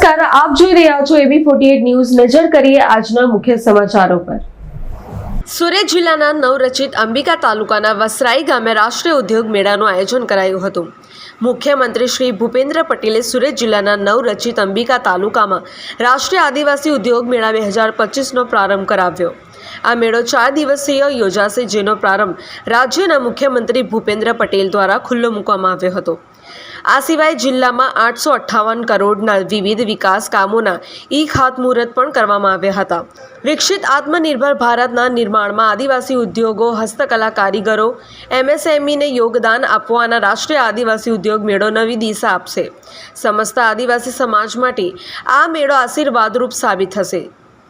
રહ્યા છો એબી forty news. નજર કરીએ આજના મુખ્ય સમાચારો પર. સુરત જિલ્લાના નવરચિત અંબિકા તાલુકાના વસરાઈ ગામે રાષ્ટ્રીય ઉદ્યોગ મેળાનું આયોજન કરાયું હતું. મુખ્યમંત્રી શ્રી ભૂપેન્દ્ર પટેલે સુરત જિલ્લાના નવરચિત અંબિકા તાલુકામાં રાષ્ટ્રીય આદિવાસી ઉદ્યોગ મેળા બે હજાર પચીસનો પ્રારંભ કરાવ્યો. આ મેળો ચાર દિવસીય યોજાશે, જેનો પ્રારંભ રાજ્યના મુખ્યમંત્રી ભૂપેન્દ્ર પટેલ દ્વારા ખુલ્લો મૂકવામાં આવ્યો હતો. આ સિવાય જિલ્લામાં આઠસો અઠ્ઠાવન કરોડના વિવિધ વિકાસ કામોના ઈ ખાતમુહૂર્ત પણ કરવામાં આવ્યા હતા. વિકસિત આત્મનિર્ભર ભારતના નિર્માણમાં આદિવાસી ઉદ્યોગો, હસ્તકલા કારીગરો એમએસએમઈને યોગદાન આપવાના રાષ્ટ્રીય આદિવાસી ઉદ્યોગ મેળો નવી દિશા આપશે. સમસ્ત આદિવાસી સમાજ માટે આ મેળો આશીર્વાદરૂપ સાબિત થશે.